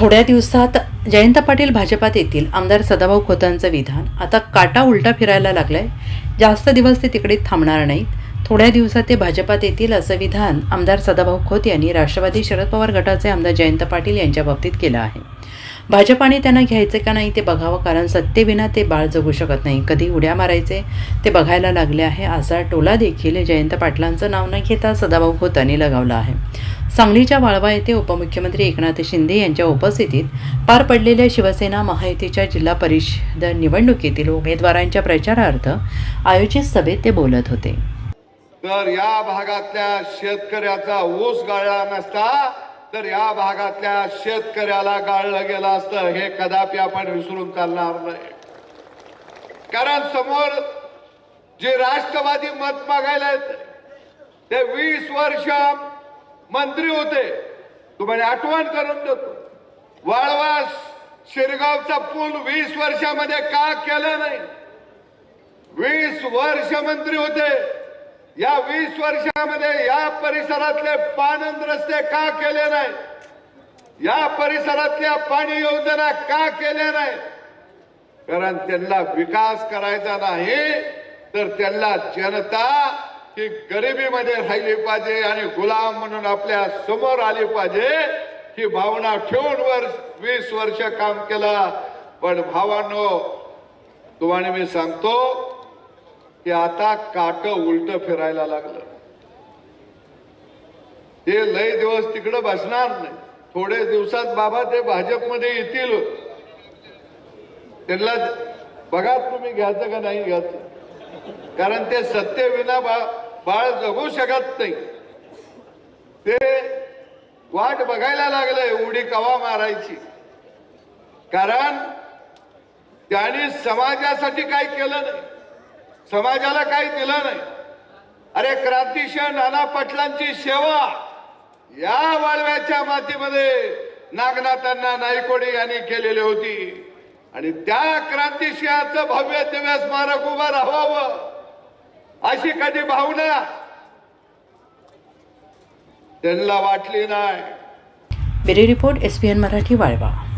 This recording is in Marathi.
थोड्या दिवसात जयंत पाटील भाजपात येतील. आमदार सदाभाऊ खोतांचं विधान. आता काटा उलटा फिरायला लागलाय. जास्त दिवस ते तिकडे थांबणार नाहीत. थोड्या दिवसात ते भाजपात येतील असं विधान आमदार सदाभाऊ खोत यांनी राष्ट्रवादी शरद पवार गटाचे आमदार जयंत पाटील यांच्या बाबतीत केलं आहे. भाजपाने त्यांना घ्यायचे का नाही ते बघावं कारण सत्तेविना ते बाळ जगू शकत नाही. कधी उड्या मारायचे ते बघायला लागले आहे असा टोला देखील जयंत पाटलांचं नाव न घेता सदाभाऊ खोतांनी लगावला आहे. सांगलीच्या वाळवा येथे उपमुख्यमंत्री एकनाथ शिंदे यांच्या उपस्थितीत पार पडलेल्या शिवसेना महायुतीच्या जिल्हा परिषद निवडणुकीतील उमेदवारांच्या प्रचारार्थ आयोजित सभेत ते बोलत होते. तर या भागातल्या शेतकऱ्याचा ऊस गाळला नसता तर या भागातल्या शेतकऱ्याला गाळलं गेलं असतं. हे कदापि आपण विसरून चालणार नाही. कारण समोर जे राष्ट्रवादी मत मागायला ते वीस वर्ष मंत्री होते. तुम्हाला आठवण करून देतो. वाळवा शिरगावचा पूल वीस वर्षामध्ये का केलं नाही? वीस वर्ष मंत्री होते. या वीस वर्षामध्ये या परिसरातले पानंद रस्ते का केले नाही? या परिसरातल्या पाणी योजना का केल्या नाही? कारण त्यांना विकास करायचा नाही तर त्यांना जनता की गरिबीमध्ये राहिली पाहिजे आणि गुलाम म्हणून आपल्यासमोर आली पाहिजे ही भावना ठेवून वर वीस वर्ष काम केलं. पण भावांनो तुम्हाला मी सांगतो की आता काट उलट फिरायला लागलं. ते लय दिवस तिकडं बसणार नाही. थोडे दिवसात बाबा ते भाजपमध्ये येतील. त्यांना बघा तुम्ही घ्यायचं का नाही घ्यायचं. कारण ते सत्तेविना बा बाळ जगू शकत नाही. ते वाट बघायला लागलंय उडी कवा मारायची. कारण त्यांनी समाजासाठी काय केलं नाही. समाजाला काही दिलं नाही. अरे क्रांतिशह नाना पाटलांची सेवा या वाळव्याच्या मातीमध्ये नागनाथांना नायकोडे यांनी केलेली होती. आणि त्या क्रांतिसिंहाचं भव्य दिव्य स्मारक उभं राहावं. अशी कधी भावना? त्यांना वाटली नाही. Report S P N Marathi Walwa.